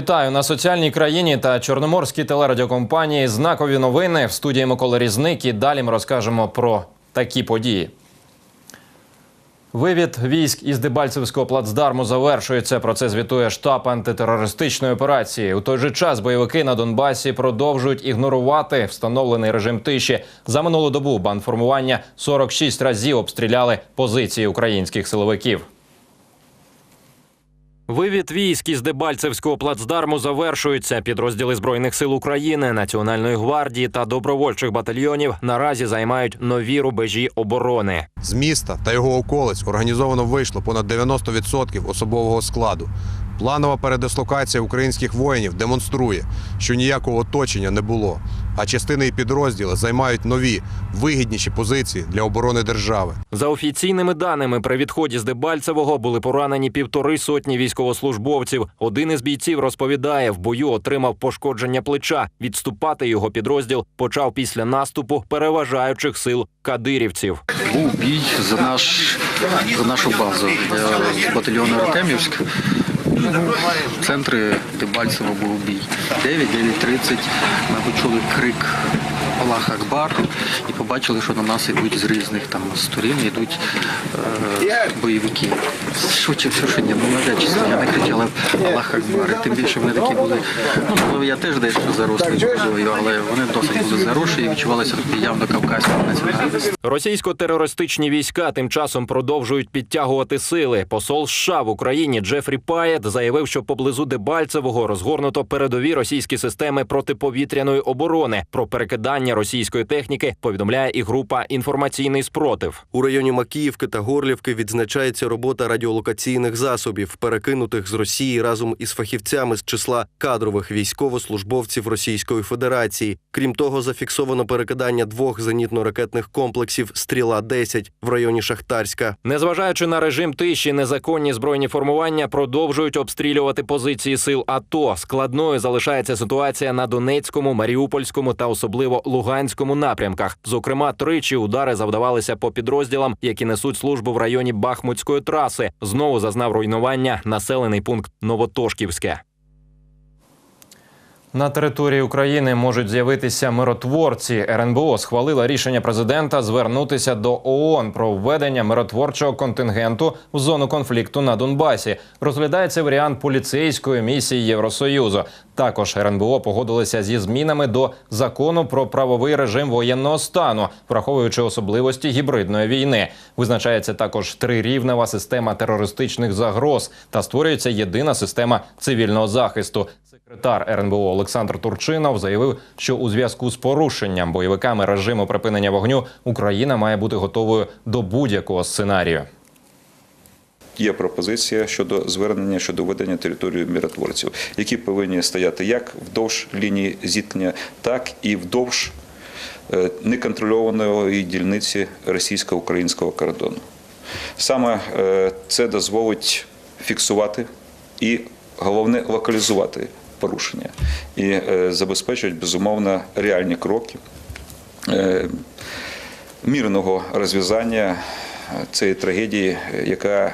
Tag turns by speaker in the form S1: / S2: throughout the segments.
S1: Вітаю на соціальній країні та чорноморській телерадіокомпанії. Знакові новини в студії Микола Різник. І далі ми розкажемо про такі події. Вивід військ із Дебальцевського плацдарму завершується. Про це звітує штаб антитерористичної операції. У той же час бойовики на Донбасі продовжують ігнорувати встановлений режим тиші. За минулу добу бандформування 46 разів обстріляли позиції українських силовиків. Вивід військ із Дебальцевського плацдарму завершується. Підрозділи збройних сил України, Національної гвардії та добровольчих батальйонів наразі займають нові рубежі оборони.
S2: З міста та його околиць організовано вийшло понад 90% особового складу. Планова передислокація українських воїнів демонструє, що ніякого оточення не було, а частини і підрозділи займають нові, вигідніші позиції для оборони держави.
S1: За офіційними даними, при відході з Дебальцевого були поранені півтори сотні військовослужбовців. Один із бійців розповідає, в бою отримав пошкодження плеча. Відступати його підрозділ почав після наступу переважаючих сил кадирівців.
S3: Був бій за наш за нашу базу. Батальйону Артемівськ. В центрі Дебальцево був бій. 9-9.30 ми почули крик Аллах Акбар і побачили, що на нас йдуть з різних там сторін, йдуть е, бойовики. Швидше все, що ні, ну навряд чи я не кричала Аллах Акбар. І тим більше вони такі були. Ну, я теж дещо зарослий, можливо, але вони досить були заросші і відчувалися явно кавказькі національності.
S1: Російсько-терористичні війська тим часом продовжують підтягувати сили. Посол США в Україні Джефрі Паєт заявив, що поблизу Дебальцевого розгорнуто передові російські системи протиповітряної оборони. Про перекидання російської техніки повідомляє і група інформаційний спротив.
S4: У районі Макіївки та Горлівки відзначається робота радіолокаційних засобів, перекинутих з Росії разом із фахівцями з числа кадрових військовослужбовців Російської Федерації. Крім того, зафіксовано перекидання двох зенітно-ракетних комплексів Стріла 10 в районі Шахтарська.
S1: Незважаючи на режим тиші, незаконні збройні формування продовжують обстрілювати позиції сил АТО. Складною залишається ситуація на Донецькому, Маріупольському та особливо Луганському напрямках. Зокрема, тричі удари завдавалися по підрозділам, які несуть службу в районі Бахмутської траси. Знову зазнав руйнування населений пункт Новотошківське. На території України можуть з'явитися миротворці. РНБО схвалила рішення президента звернутися до ООН про введення миротворчого контингенту в зону конфлікту на Донбасі. Розглядається варіант поліцейської місії Євросоюзу. Також РНБО погодилися зі змінами до закону про правовий режим воєнного стану, враховуючи особливості гібридної війни. Визначається також трирівнева система терористичних загроз та створюється єдина система цивільного захисту. Секретар РНБО Олександр Турчинов заявив, що у зв'язку з порушенням бойовиками режиму припинення вогню Україна має бути готовою до будь-якого сценарію.
S5: Є пропозиція щодо звернення щодо введення території миротворців, які повинні стояти як вдовж лінії зіткнення, так і вдовж е, неконтрольованої дільниці російсько-українського кордону. Саме е, це дозволить фіксувати і головне локалізувати порушення і забезпечують безумовно реальні кроки мірного мирного розв'язання цієї трагедії, яка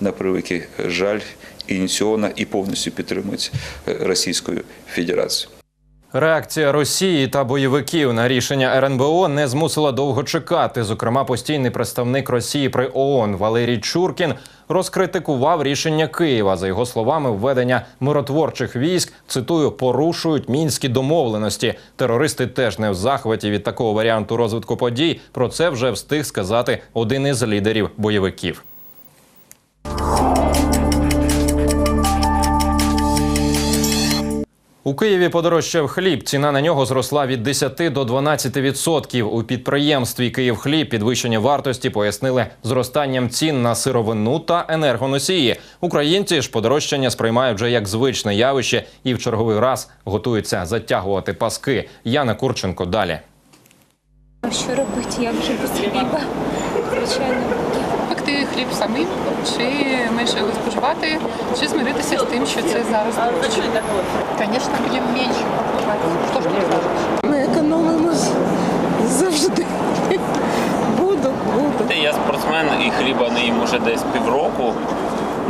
S5: на превеликий жаль ініційована і повністю підтримується е, Російською Федерацією.
S1: Реакція Росії та бойовиків на рішення РНБО не змусила довго чекати. Зокрема, постійний представник Росії при ООН Валерій Чуркін розкритикував рішення Києва. За його словами, введення миротворчих військ цитую порушують мінські домовленості. Терористи теж не в захваті від такого варіанту розвитку подій. Про це вже встиг сказати один із лідерів бойовиків. У Києві подорожчав хліб. Ціна на нього зросла від 10 до 12 відсотків. У підприємстві «Київхліб» підвищення вартості пояснили зростанням цін на сировину та енергоносії. Українці ж подорожчання сприймають вже як звичне явище і в черговий раз готуються затягувати паски. Яна Курченко далі.
S6: А що робити? Як же без хліба? Звичайно.
S7: Хліб самим, чи менше його споживати, чи змиритися з тим, що це зараз дорожче. Звісно, будемо менше покупати. Що ж тут кажеш?
S8: Ми економимо завжди. Буду, буду.
S9: Я спортсмен і хліба не їм уже десь півроку.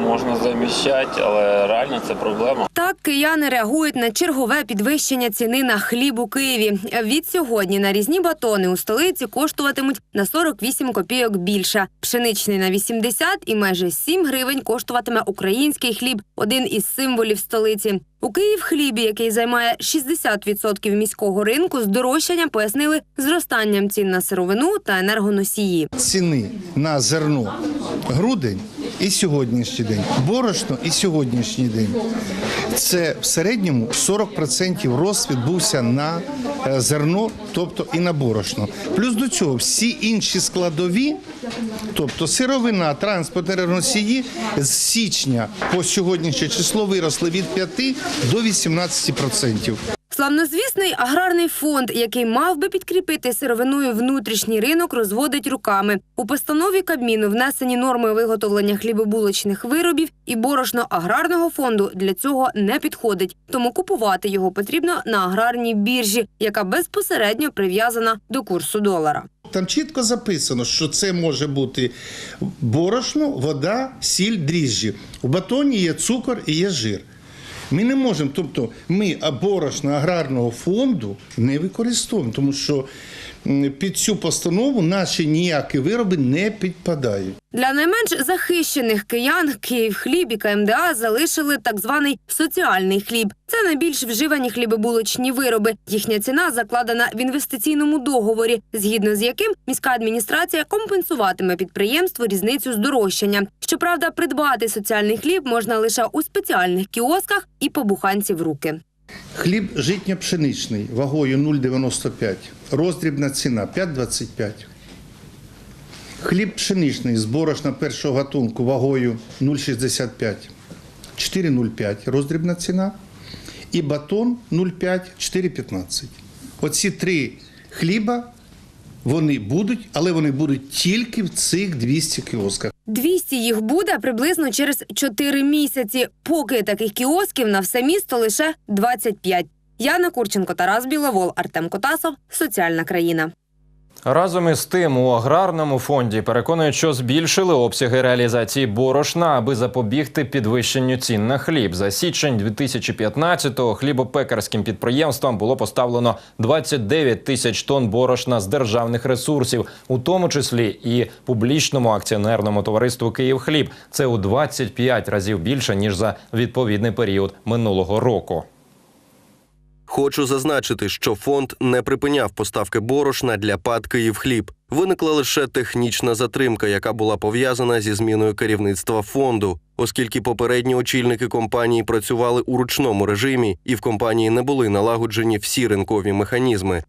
S9: Можна заміщати, але реально це проблема.
S10: Та
S9: Так кияни реагують на чергове підвищення ціни на хліб у Києві. Від сьогодні нарізні батони у столиці коштуватимуть на 48 копійок більше. Пшеничний на 80 і майже 7 гривень коштуватиме український хліб, один із символів столиці. У Київ хлібі, який займає 60% міського ринку, здорожчання пояснили зростанням цін на сировину та енергоносії.
S10: ціни на зерно грудень і сьогоднішній день, борошно і сьогоднішній день. Це в середньому 40% рост відбувся на е, зерно, тобто і на борошно. Плюс до цього всі інші складові, тобто сировина, транспорт, енергоносії, з січня по сьогоднішнє число виросли від 5 до 18%.
S9: Славнозвісний аграрний фонд, який мав би підкріпити сировиною внутрішній ринок, розводить руками. У постанові Кабміну внесені норми виготовлення хлібобулочних виробів, і борошно аграрного фонду для цього не підходить. Тому купувати його потрібно на аграрній біржі, яка безпосередньо прив'язана до курсу долара.
S10: Там чітко записано, що це може бути борошно, вода, сіль, дріжджі. У батоні є цукор і є жир. Ми не можемо, тобто ми а, борошно аграрного фонду не використовуємо, тому що під цю постанову наші ніякі вироби не підпадають.
S9: Для найменш захищених киян Київхліб і КМДА залишили так званий соціальний хліб. Це найбільш вживані хлібобулочні вироби. Їхня ціна закладена в інвестиційному договорі, згідно з яким міська адміністрація компенсуватиме підприємству різницю здорожчання. Щоправда, придбати соціальний хліб можна лише у спеціальних кіосках і по буханці в руки.
S10: Хліб житньо-пшеничний вагою 0,95, роздрібна ціна 5,25. Хліб пшеничний з борошна першого гатунку вагою 0,65, 4,05 роздрібна ціна. І батон 0,5, 4,15. Оці три хліба вони будуть, але вони будуть тільки в цих 200 кіосках.
S9: 200 їх буде приблизно через 4 місяці. Поки таких кіосків на все місто лише 25. Яна Курченко, Тарас Біловол, Артем Котасов. Соціальна країна.
S1: Разом із тим у аграрному фонді переконують, що збільшили обсяги реалізації борошна, аби запобігти підвищенню цін на хліб. За січень 2015-го хлібопекарським підприємствам було поставлено 29 тисяч тонн борошна з державних ресурсів, у тому числі і публічному акціонерному товариству Київхліб. Це у 25 разів більше ніж за відповідний період минулого року.
S4: Хочу зазначити, що фонд не припиняв поставки борошна для ПАД «Київхліб». Виникла лише технічна затримка, яка була пов'язана зі зміною керівництва фонду, оскільки попередні очільники компанії працювали у ручному режимі, і в компанії не були налагоджені всі ринкові механізми.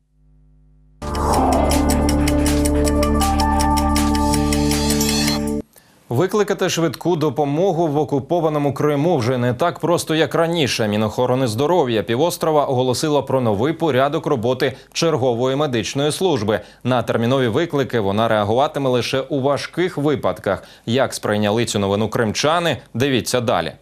S1: Викликати швидку допомогу в окупованому Криму вже не так просто, як раніше. Мінохорони здоров'я півострова оголосила про новий порядок роботи чергової медичної служби. На термінові виклики вона реагуватиме лише у важких випадках. Як сприйняли цю новину кримчани? Дивіться далі.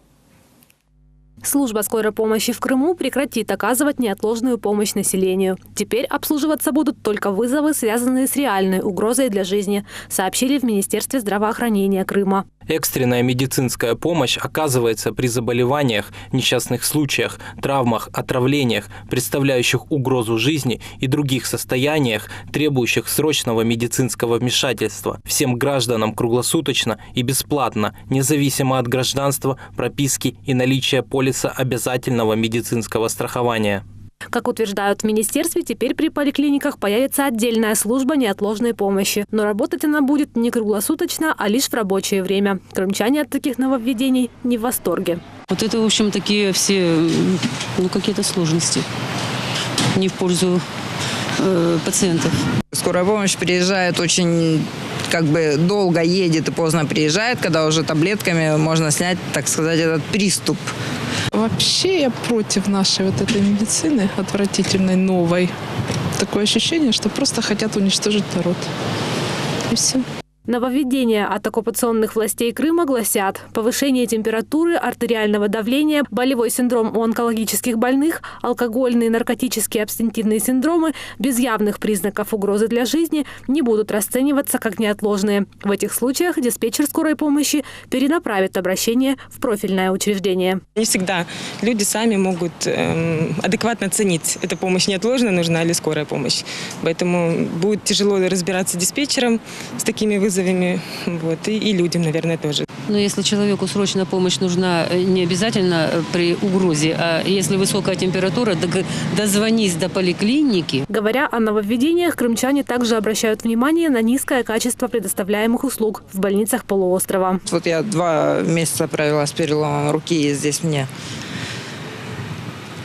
S11: Служба скорой помощи в Крыму прекратит оказывать неотложную помощь населению. Теперь обслуживаться будут только вызовы, связанные с реальной угрозой для жизни, сообщили в Министерстве здравоохранения Крыма.
S12: Экстренная медицинская помощь оказывается при заболеваниях, несчастных случаях, травмах, отравлениях, представляющих угрозу жизни и других состояниях, требующих срочного медицинского вмешательства всем гражданам круглосуточно и бесплатно, независимо от гражданства, прописки и наличия полиса обязательного медицинского страхования.
S11: Как утверждают в министерстве, теперь при поликлиниках появится отдельная служба неотложной помощи. Но работать она будет не круглосуточно, а лишь в рабочее время. Крымчане от таких нововведений не в восторге.
S13: Вот это, в общем, такие все, ну, какие-то сложности. Не в пользу э, пациентов.
S14: Скорая помощь приезжает очень как бы долго едет и поздно приезжает, когда уже таблетками можно снять, так сказать, этот приступ.
S15: Вообще я против нашей вот этой медицины, отвратительной, новой. Такое ощущение, что просто хотят уничтожить народ. И все.
S11: Нововведения от оккупационных властей Крыма гласят повышение температуры, артериального давления, болевой синдром у онкологических больных, алкогольные, наркотические, абстинентивные синдромы без явных признаков угрозы для жизни не будут расцениваться как неотложные. В этих случаях диспетчер скорой помощи перенаправит обращение в профильное учреждение.
S16: Не всегда люди сами могут эм, адекватно оценить, эта помощь неотложно нужна или скорая помощь. Поэтому будет тяжело разбираться диспетчерам с такими вызовами, вот, и, и людям, наверное, тоже.
S13: Но если человеку срочно помощь нужна э, не обязательно э, при угрозе, а если высокая температура, так дозвонись до поликлиники.
S11: Говоря о нововведениях, крымчане также обращают внимание на низкое качество предоставляемых услуг в больницах полуострова.
S14: Вот я два месяца провела с переломом руки, и здесь мне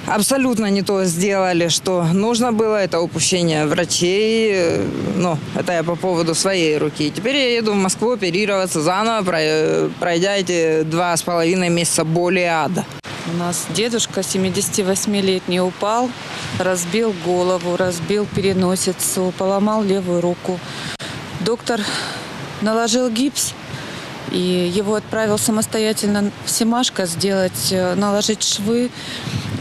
S14: абсолютно не то сделали, что нужно было. Это упущение врачей. Ну, это я по поводу своей руки. Теперь я еду в Москву оперироваться заново, про- пройдя эти два с половиной месяца боли и ада.
S17: У нас дедушка 78-летний упал, разбил голову, разбил переносицу, поломал левую руку. Доктор наложил гипс, и его отправил самостоятельно в Семашко сделать, э, наложить швы,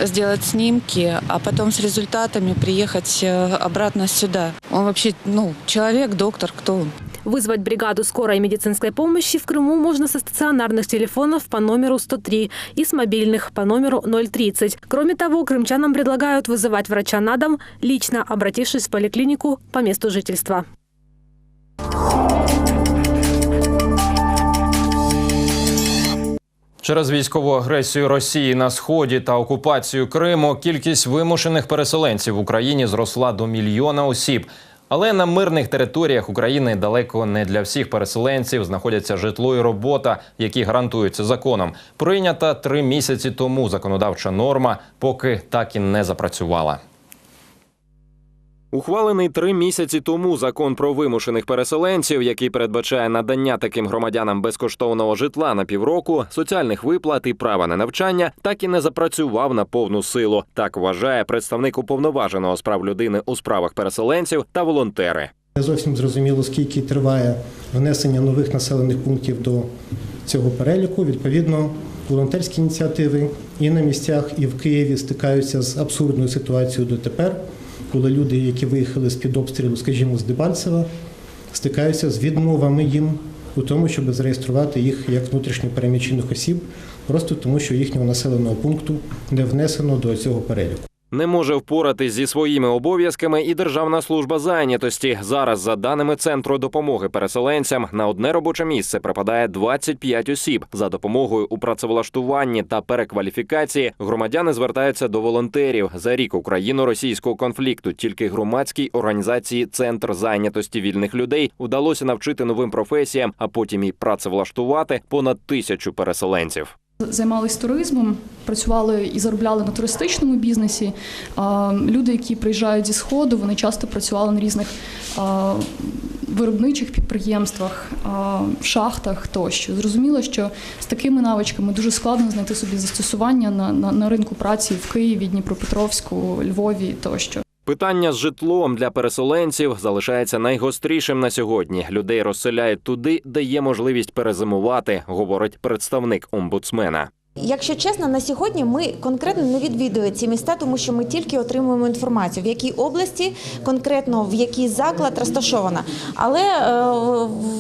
S17: сделать снимки, а потом с результатами приехать э, обратно сюда. Он вообще, ну, человек, доктор, кто он?
S11: Вызвать бригаду скорой медицинской помощи в Крыму можно со стационарных телефонов по номеру 103 и с мобильных по номеру 030. Кроме того, крымчанам предлагают вызывать врача на дом, лично обратившись в поликлинику по месту жительства.
S1: Через військову агресію Росії на сході та окупацію Криму кількість вимушених переселенців в Україні зросла до мільйона осіб. Але на мирних територіях України далеко не для всіх переселенців знаходяться житло і робота, які гарантуються законом. Прийнята три місяці тому законодавча норма, поки так і не запрацювала. Ухвалений три місяці тому закон про вимушених переселенців, який передбачає надання таким громадянам безкоштовного житла на півроку, соціальних виплат і права на навчання, так і не запрацював на повну силу. Так вважає представник уповноваженого з прав людини у справах переселенців та волонтери.
S18: Не зовсім зрозуміло, скільки триває внесення нових населених пунктів до цього переліку. Відповідно, волонтерські ініціативи і на місцях, і в Києві стикаються з абсурдною ситуацією дотепер, коли люди, які виїхали з під обстрілу, скажімо, з Дебальцева, стикаються з відмовами їм у тому, щоб зареєструвати їх як внутрішньо переміщених осіб, просто тому, що їхнього населеного пункту не внесено до цього переліку.
S1: Не може впоратись зі своїми обов'язками і Державна служба зайнятості. Зараз, за даними центру допомоги переселенцям, на одне робоче місце припадає 25 осіб. За допомогою у працевлаштуванні та перекваліфікації громадяни звертаються до волонтерів. За рік україно-російського конфлікту тільки громадській організації Центр зайнятості вільних людей вдалося навчити новим професіям, а потім і працевлаштувати понад тисячу переселенців.
S19: Займались туризмом, працювали і заробляли на туристичному бізнесі. Люди, які приїжджають зі сходу, вони часто працювали на різних виробничих підприємствах, шахтах тощо. Зрозуміло, що з такими навичками дуже складно знайти собі застосування на, на, на ринку праці в Києві, Дніпропетровську, Львові тощо.
S1: Питання з житлом для переселенців залишається найгострішим на сьогодні. Людей розселяють туди, де є можливість перезимувати, говорить представник омбудсмена.
S20: Якщо чесно, на сьогодні ми конкретно не відвідуємо ці міста, тому що ми тільки отримуємо інформацію, в якій області, конкретно в який заклад розташована. Але е,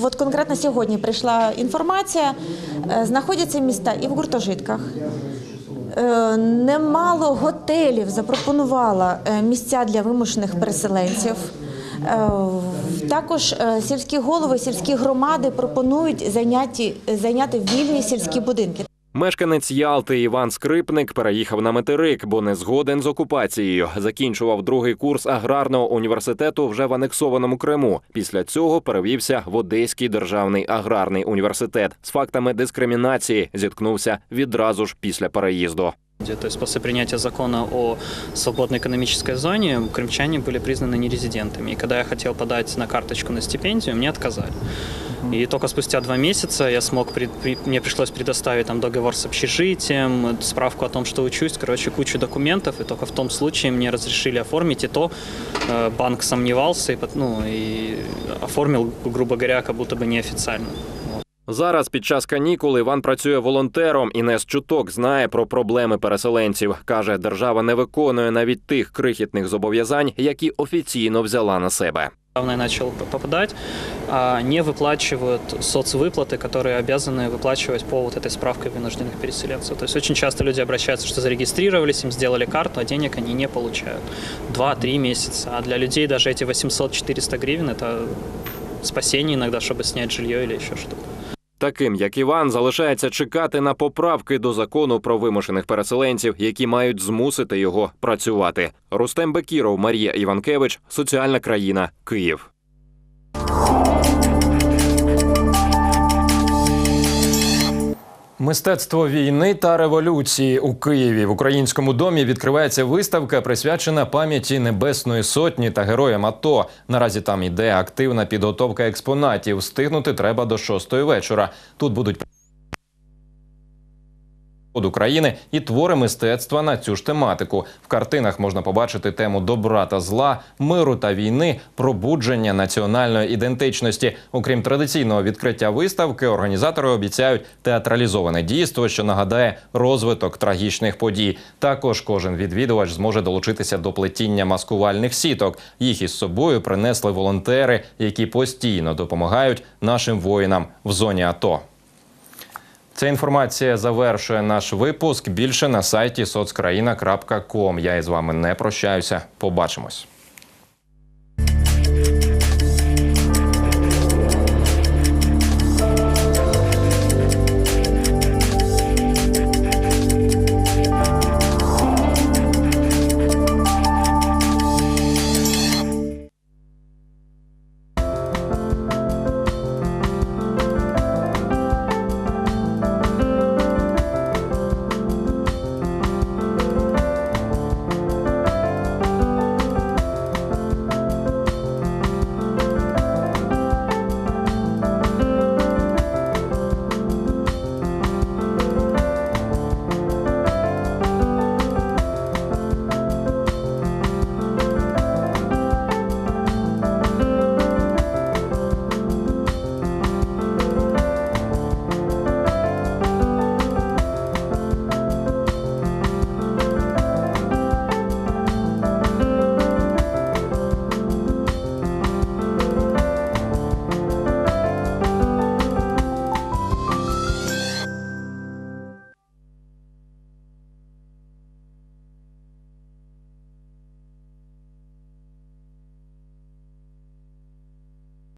S20: от конкретно сьогодні прийшла інформація, е, знаходяться міста і в гуртожитках. Е, Немало готелів запропонувала е, місця для вимушених переселенців. Е, Також сільські голови, сільські громади пропонують зайняти, зайняти вільні сільські будинки.
S1: Мешканець Ялти Іван Скрипник переїхав на материк, бо не згоден з окупацією. Закінчував другий курс аграрного університету вже в анексованому Криму. Після цього перевівся в Одеський державний аграрний університет. З фактами дискримінації зіткнувся відразу ж після переїзду.
S21: То есть после принятия закона о свободной экономической зоне крымчане были признаны нерезидентами. И когда я хотел подать на карточку на стипендию, мне отказали. И только спустя два месяца я смог, при- при- мне пришлось предоставить там договор с общежитием, справку о том, что учусь, короче, кучу документов, и только в том случае мне разрешили оформить, и то э, банк сомневался, и, ну, и оформил, грубо говоря, как будто бы неофициально.
S1: Зараз під час канікул Іван працює волонтером і не з чуток знає про проблеми переселенців. каже, держава не виконує навіть тих крихітних зобов'язань, які офіційно взяла на себе.
S21: Недавно я начал п- попадать, а, не выплачивают соцвыплаты, которые обязаны выплачивать по вот этой справке вынужденных переселенцев. То есть очень часто люди обращаются, что зарегистрировались, им сделали карту, а денег они не получают. Два-три месяца. А для людей даже эти 800-400 гривен – это спасение иногда, чтобы снять жилье или еще что-то.
S1: Таким як Іван залишається чекати на поправки до закону про вимушених переселенців, які мають змусити його працювати. Рустем Бекіров, Марія Іванкевич, соціальна країна, Київ. Мистецтво війни та революції у Києві в українському домі відкривається виставка, присвячена пам'яті Небесної Сотні та героям АТО. Наразі там іде активна підготовка експонатів. Встигнути треба до шостої вечора. Тут будуть України і твори мистецтва на цю ж тематику. В картинах можна побачити тему добра та зла, миру та війни, пробудження національної ідентичності. Окрім традиційного відкриття виставки, організатори обіцяють театралізоване дійство, що нагадає розвиток трагічних подій. Також кожен відвідувач зможе долучитися до плетіння маскувальних сіток. Їх із собою принесли волонтери, які постійно допомагають нашим воїнам в зоні АТО. Ця інформація завершує наш випуск. Більше на сайті соцкраїна.ком. Я із вами не прощаюся. Побачимось.